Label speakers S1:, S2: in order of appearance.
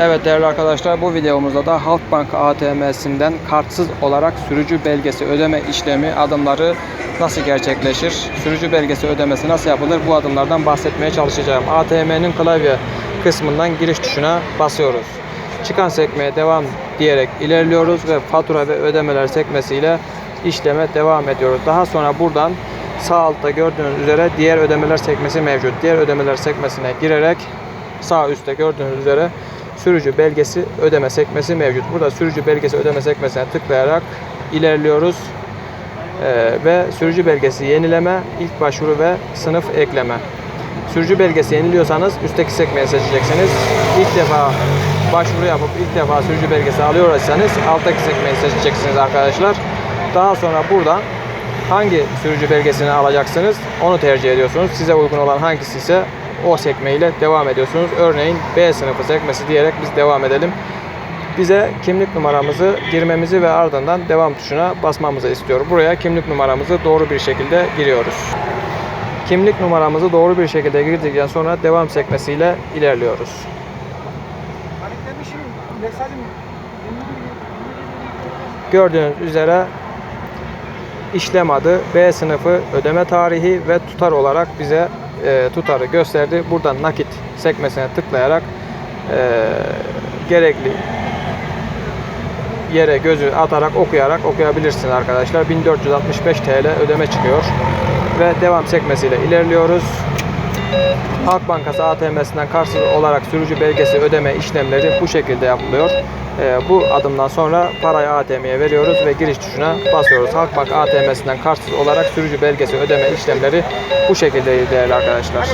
S1: Evet değerli arkadaşlar bu videomuzda da Halkbank ATM'sinden kartsız olarak sürücü belgesi ödeme işlemi adımları nasıl gerçekleşir? Sürücü belgesi ödemesi nasıl yapılır? Bu adımlardan bahsetmeye çalışacağım. ATM'nin klavye kısmından giriş tuşuna basıyoruz. Çıkan sekmeye devam diyerek ilerliyoruz ve fatura ve ödemeler sekmesiyle işleme devam ediyoruz. Daha sonra buradan sağ altta gördüğünüz üzere diğer ödemeler sekmesi mevcut. Diğer ödemeler sekmesine girerek sağ üstte gördüğünüz üzere sürücü belgesi ödeme sekmesi mevcut. Burada sürücü belgesi ödeme sekmesine tıklayarak ilerliyoruz. Ee, ve sürücü belgesi yenileme, ilk başvuru ve sınıf ekleme. Sürücü belgesi yeniliyorsanız üstteki sekmeyi seçeceksiniz. İlk defa başvuru yapıp ilk defa sürücü belgesi alıyorsanız alttaki sekmeyi seçeceksiniz arkadaşlar. Daha sonra buradan hangi sürücü belgesini alacaksınız onu tercih ediyorsunuz. Size uygun olan hangisi ise o sekmeyle devam ediyorsunuz. Örneğin B sınıfı sekmesi diyerek biz devam edelim. Bize kimlik numaramızı girmemizi ve ardından devam tuşuna basmamızı istiyor. Buraya kimlik numaramızı doğru bir şekilde giriyoruz. Kimlik numaramızı doğru bir şekilde girdikten sonra devam sekmesiyle ilerliyoruz. Gördüğünüz üzere işlem adı, B sınıfı, ödeme tarihi ve tutar olarak bize e, tutarı gösterdi. Buradan nakit sekmesine tıklayarak e, gerekli yere gözü atarak okuyarak okuyabilirsiniz arkadaşlar. 1465 TL ödeme çıkıyor. Ve devam sekmesiyle ilerliyoruz. Halk Bankası ATM'sinden karşılığı olarak sürücü belgesi ödeme işlemleri bu şekilde yapılıyor. Ee, bu adımdan sonra parayı ATM'ye veriyoruz ve giriş tuşuna basıyoruz. Halkbank ATM'sinden karşılığı olarak sürücü belgesi ödeme işlemleri bu şekilde değerli arkadaşlar.